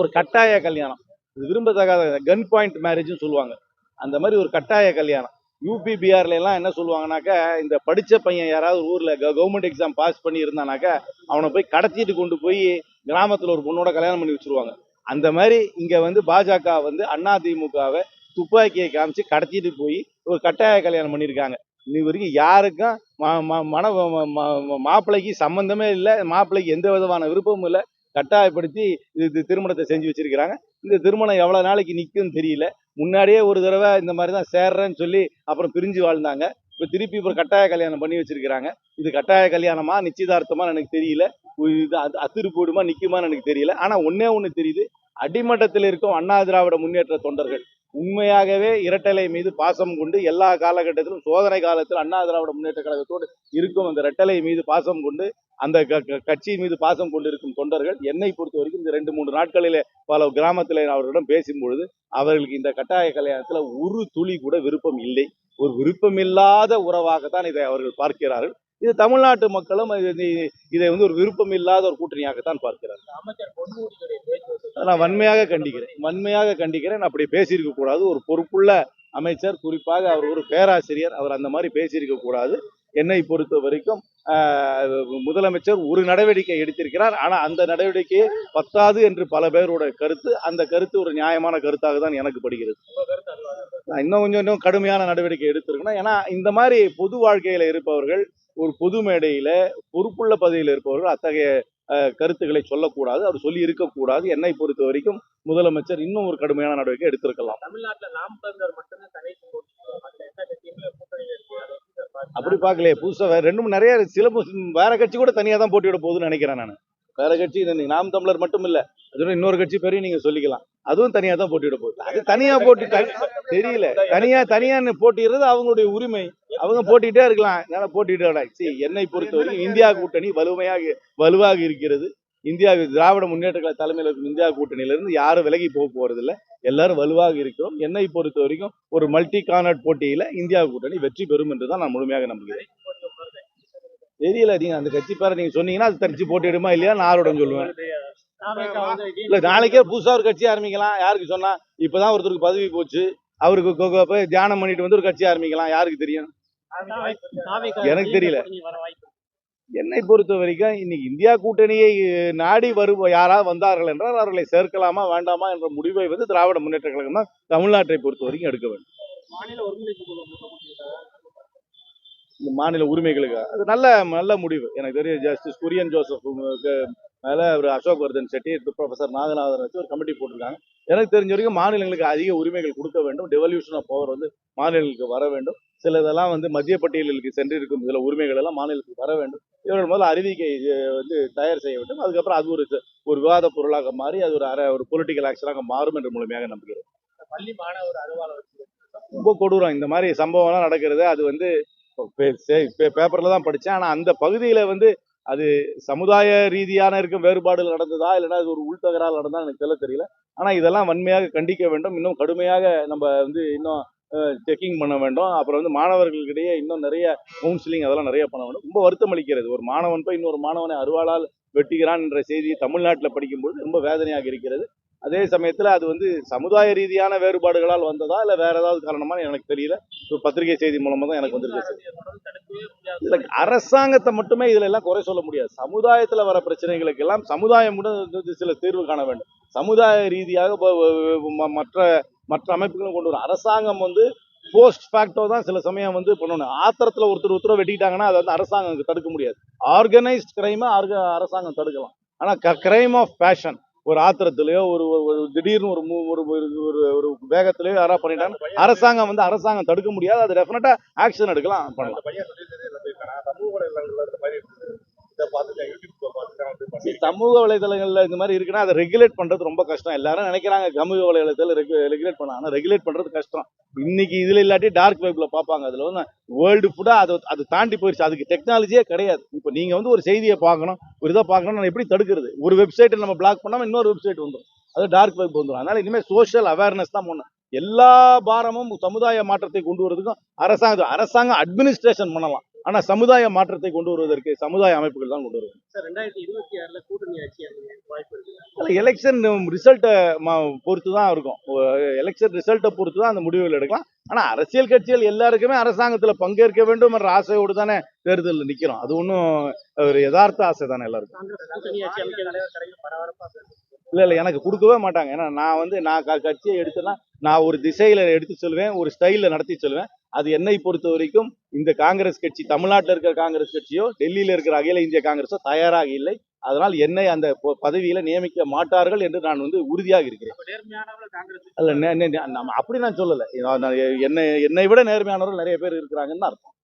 ஒரு கட்டாய கல்யாணம். இது விரும்பத்தகாத கன் பாயிண்ட் மேரேஜ்னு சொல்லுவாங்க. அந்த மாதிரி ஒரு கட்டாய கல்யாணம். யூபி பிஆர்ல எல்லாம் என்ன சொல்லுவாங்கனாக்கா இந்த படிச்ச பையன் யாராவது ஊர்ல கவர்மெண்ட் எக்ஸாம் பாஸ் பண்ணி இருந்தானாக்கா அவனை போய் கடத்திட்டு கொண்டு போய் கிராமத்துல ஒரு பொண்ணோட கல்யாணம் பண்ணி வச்சிருவாங்க. அந்த மாதிரி இங்க வந்து பாஜக வந்து அதிமுகவை துப்பாக்கியை காமிச்சு கடத்திட்டு போய் ஒரு கட்டாய கல்யாணம் பண்ணியிருக்காங்க இது வரைக்கும் யாருக்கும் மன மாப்பிள்ளைக்கு சம்பந்தமே இல்லை. மாப்பிள்ளைக்கு எந்த விதமான விருப்பமும் இல்லை. கட்டாயப்படுத்தி இது இது திருமணத்தை செஞ்சு வச்சிருக்கிறாங்க. இந்த திருமணம் எவ்வளோ நாளைக்கு நிக்கும்னு தெரியல. முன்னாடியே ஒரு தடவை இந்த மாதிரி தான் சேர்றேன்னு சொல்லி அப்புறம் பிரிஞ்சு வாழ்ந்தாங்க. இப்போ திருப்பி இப்போ கட்டாய கல்யாணம் பண்ணி வச்சிருக்கிறாங்க. இது கட்டாய கல்யாணமா நிச்சயதார்த்தமா எனக்கு தெரியல. இது அது அத்திரு நிற்குமான்னு எனக்கு தெரியல. ஆனால் ஒன்றே ஒன்று தெரியுது. அடிமட்டத்தில் இருக்கும் அண்ணா திராவிட முன்னேற்ற தொண்டர்கள். உண்மையாகவே இரட்டலை மீது பாசம் கொண்டு எல்லா காலகட்டத்திலும் சோதனை காலத்தில் அண்ணா திராவிட முன்னேற்ற கழகத்தோடு இருக்கும் அந்த இரட்டலை மீது பாசம் கொண்டு அந்த க- க- கட்சி மீது பாசம் கொண்டிருக்கும் தொண்டர்கள் என்னை பொறுத்த வரைக்கும் இந்த ரெண்டு மூன்று நாட்களிலே பல கிராமத்தில் அவர்களிடம் பேசும்பொழுது அவர்களுக்கு இந்த கட்டாய கல்யாணத்தில் ஒரு துளி கூட விருப்பம் இல்லை. ஒரு விருப்பமில்லாத உறவாகத்தான் இதை அவர்கள் பார்க்கிறார்கள். இது தமிழ்நாட்டு மக்களும் இதை வந்து ஒரு விருப்பம் இல்லாத ஒரு கூட்டணியாகத்தான் பார்க்கிறார்கள். அமைச்சர் பொன்முடியுடைய பேச்சு நான் வன்மையாக கண்டிக்கிறேன். வன்மையாக கண்டிக்கிறேன். அப்படி பேசியிருக்க கூடாது. ஒரு பொறுப்புள்ள அமைச்சர் குறிப்பாக அவர் ஒரு பேராசிரியர் அவர் அந்த மாதிரி பேசியிருக்க கூடாது. என்னை பொறுத்த வரைக்கும் முதலமைச்சர் ஒரு நடவடிக்கை எடுத்திருக்கிறார். ஆனால் அந்த நடவடிக்கையே பத்தாது என்று பல பேரோட கருத்து. அந்த கருத்து ஒரு நியாயமான கருத்தாக தான் எனக்கு படுகிறது. நான் இன்னும் கொஞ்சம் இன்னும் கடுமையான நடவடிக்கை எடுத்திருக்கணும். ஏன்னா இந்த மாதிரி பொது வாழ்க்கையில் இருப்பவர்கள் ஒரு பொது மேடையில் பொறுப்புள்ள பதவியில் இருப்பவர்கள் அத்தகைய கருத்துக்களை சொல்லக்கூடாது. அவர் சொல்லி இருக்கக்கூடாது என்னை பொறுத்த வரைக்கும் முதலமைச்சர் இன்னும் ஒரு கடுமையான நடவடிக்கை எடுத்திருக்கலாம். தமிழ்நாட்டுல நாம் தமிழர் மட்டும்தான்? அப்படி பார்க்கலையே. புதுசா வேற ரெண்டு மூணு நிறைய சில வேற கட்சி கூட தனியா தான் போட்டியிட போகுதுன்னு நினைக்கிறேன் நான். வேற கட்சி நாம் தமிழர் மட்டும் இல்ல. அதோட இன்னொரு கட்சி பேரையும் நீங்க சொல்லிக்கலாம். அதுவும் தனியா தான் போட்டியிட போகுது. அது தனியா போட்டி தெரியல. தனியா தனியா போட்டிடுறது அவங்களுடைய உரிமை. அவங்க போட்டிட்டே இருக்கலாம். என்னால போட்டிட்டு சரி என்னை பொறுத்தவரைக்கும் இந்தியா கூட்டணி வலுமையாக வலுவாக இருக்கிறது. இந்தியா திராவிட முன்னேற்ற கழக தலைமையில் இருக்கும் இந்தியா கூட்டணியிலிருந்து யாரும் விலகி போக போறது இல்லை எல்லாரும் வலுவாக இருக்கிறோம். என்னை பொறுத்த வரைக்கும் ஒரு மல்டி கார்னட் போட்டியில இந்தியா கூட்டணி வெற்றி பெறும் என்று தான் நான் முழுமையாக நம்புகிறேன். தெரியல நீங்க அந்த கட்சி பேரை நீங்க சொன்னீங்கன்னா அது தனிச்சு போட்டிடுமா இல்லையா? நான் ஆரோடம் சொல்லுவேன். இல்ல நாளைக்கே புதுசா ஒரு கட்சி ஆரம்பிக்கலாம். யாருக்கு சொன்னா இப்பதான் ஒருத்தருக்கு பதவி போச்சு. அவருக்கு போய் தியானம் பண்ணிட்டு வந்து ஒரு கட்சி ஆரம்பிக்கலாம். யாருக்கு தெரியும்? எனக்கு தெரியல. வர. என்னை பொறுத்த வரைக்கும் இன்னைக்கு இந்தியா கூட்டணியை நாடி வரும் யாராவது வந்தார்கள் என்றால் அவர்களை சேர்க்கலாமா வேண்டாமா என்ற முடிவை வந்து திராவிட முன்னேற்ற கழகம் தான் தமிழ்நாட்டை பொறுத்த வரைக்கும் எடுக்க வேண்டும். இந்த மாநில உரிமைகளுக்கு அது நல்ல நல்ல முடிவு எனக்கு தெரியும் ஜஸ்டிஸ் குரியன் ஜோசப் மேல ஒரு அசோக் வர்தன் செட்டி ப்ரொஃபசர் நாகநாதன் வச்சு ஒரு கமிட்டி போட்டிருக்காங்க எனக்கு தெரிஞ்ச வரைக்கும் மாநிலங்களுக்கு அதிக உரிமைகள் கொடுக்க வேண்டும் டெவல்யூஷன் ஆஃப் பவர் வந்து மாநிலங்களுக்கு வர வேண்டும் சில இதெல்லாம் வந்து மத்திய பட்டியலுக்கு சென்றிருக்கும். சில உரிமைகள் எல்லாம் மாநிலத்துக்கு வர வேண்டும். இவர்கள் முதல்ல அறிவிக்கை வந்து தயார் செய்ய வேண்டும். அதுக்கப்புறம் அது ஒரு ஒரு விவாத பொருளாக மாறி அது ஒரு அர ஒரு பொலிட்டிக்கல் ஆக்ஷனாக மாறும் என்று முழுமையாக நம்புகிறேன் பள்ளி மாணவர் அலுவலர் ரொம்ப கொடூரம். இந்த மாதிரி சம்பவம்லாம் நடக்கிறது. அது வந்து பேப்பர்ல தான் படித்தேன் ஆனால் அந்த பகுதியில் வந்து அது சமுதாய ரீதியான இருக்கும் வேறுபாடுகள் நடந்ததா? இல்லைன்னா அது ஒரு உள்தகரால் நடந்தா எனக்கு சொல்ல தெரியல. ஆனால் இதெல்லாம் வன்மையாக கண்டிக்க வேண்டும். இன்னும் கடுமையாக நம்ம வந்து இன்னும் செக்கிங் பண்ண வேண்டும். அப்புறம் வந்து மாணவர்களுக்கிடையே இன்னும் நிறைய கவுன்சிலிங் அதெல்லாம் நிறைய பண்ண வேண்டும். ரொம்ப வருத்தம் அளிக்கிறது. ஒரு மாணவன் போய் இன்னொரு மாணவனை அருவாளால் வெட்டுகிறான் என்ற செய்தி தமிழ்நாட்டில் படிக்கும்பொழுது ரொம்ப வேதனையாக இருக்கிறது. அதே சமயத்தில் அது வந்து சமுதாய ரீதியான வேறுபாடுகளால் வந்ததா இல்லை வேற ஏதாவது காரணமா எனக்கு தெரியல. ஒரு பத்திரிகை செய்தி மூலமாக தான் எனக்கு வந்திருக்கு. இல்லை அரசாங்கத்தை மட்டுமே இதுல எல்லாம் குறை சொல்ல முடியாது. சமுதாயத்தில் வர பிரச்சனைகளுக்கு எல்லாம் சமுதாயம் கூட சில தீர்வு காண வேண்டும். சமுதாய ரீதியாக மற்ற மற்ற அமைப்புகளும் கொண்டு வரும். அரசாங்கம் வந்து போஸ்ட் ஃபேக்டோ தான் சில சமயம் வந்து பண்ணணும். ஆத்திரத்துல ஒருத்தர் உத்தரவு வெட்டிட்டாங்கன்னா அதை வந்து அரசாங்கம் தடுக்க முடியாது. ஆர்கனைஸ்ட் கிரைமை அரசாங்கம் தடுக்கலாம். ஆனா கிரைம் ஆஃப் பேஷன் ஒரு ஆத்திரத்திலயோ ஒரு ஒரு- திடீர்னு ஒரு மூ- ஒரு ஒரு ஒரு வேகத்திலயோ யாராவது பண்ணிட்டாங்கன்னா அரசாங்கம் வந்து அரசாங்கம் தடுக்க முடியாது. அது டெஃபினட்டா ஆக்ஷன் எடுக்கலாம் பண்ணலாம் சரி, சமூக வலைதளங்களில் இந்த மாதிரி இருக்குன்னா அதை ரெகுலேட் பண்றது ரொம்ப கஷ்டம். எல்லாரும் நினைக்கிறாங்க சமூக வலைதளத்தில் ரெகுலேட் பண்ணலாம் ஆனால் ரெகுலேட் பண்றது கஷ்டம். இன்னைக்கு இதுல இல்லாட்டி டார்க் வெப்ல பார்ப்பாங்க அதுல வந்து வேர்ல்டு ஃபுல்லாக அதை அது தாண்டி போயிடுச்சு அதுக்கு டெக்னாலஜியே கிடையாது. இப்போ நீங்க வந்து ஒரு செய்தியை பார்க்கணும் ஒரு இதை பார்க்கணும் நான் எப்படி தடுக்கிறது? ஒரு வெப்சைட்டை நம்ம பிளாக் பண்ணாம இன்னொரு வெப்சைட் வந்துடும் அது டார்க் வெப் வந்துடும் அதனால இனிமேல் சோஷியல் அவேர்னஸ் தான் பண்ணணும் எல்லா பாரமும் சமுதாய மாற்றத்தை கொண்டு வரதுக்கும் அரசாங்கம் அரசாங்கம் அட்மினிஸ்ட்ரேஷன் பண்ணலாம். ஆனா சமுதாய மாற்றத்தை கொண்டு வருவதற்கு சமுதாய அமைப்புகள் தான் கொண்டு வருவாங்க. சார் ரெண்டாயிரத்தி இருபத்தி ஆறுல கூட்டணி ஆட்சி அமைய வாய்ப்பு இருக்கு எலெக்ஷன் ரிசல்ட்டை பொறுத்து தான் இருக்கும். எலெக்ஷன் ரிசல்ட்டை பொறுத்து தான் அந்த முடிவுகள் எடுக்கலாம். ஆனா அரசியல் கட்சிகள் எல்லாருக்குமே அரசாங்கத்துல பங்கேற்க வேண்டும் என்ற ஆசையோடு தானே தேர்தலில் நிக்கிறோம். அது ஒன்றும் ஒரு யதார்த்த ஆசை தானே எல்லாருக்கும். இல்ல இல்ல எனக்கு கொடுக்கவே மாட்டாங்க. ஏன்னா நான் வந்து நான் கட்சியை எடுத்தேன்னா நான் ஒரு திசையில எடுத்து சொல்லுவேன் ஒரு ஸ்டைல்ல நடத்தி சொல்லுவேன் அது என்னை பொறுத்த வரைக்கும் இந்த காங்கிரஸ் கட்சி தமிழ்நாட்டில் இருக்கிற காங்கிரஸ் கட்சியோ டெல்லியில இருக்கிற அகில இந்திய காங்கிரஸோ தயாராக இல்லை. அதனால் என்னை அந்த பதவியில நியமிக்க மாட்டார்கள் என்று நான் வந்து உறுதியாக இருக்கிறேன். நம்ம அப்படி நான் சொல்லலை. என்னை என்னை விட நேர்மையானவர்கள் நிறைய பேர் இருக்கிறாங்கன்னு அர்த்தம்.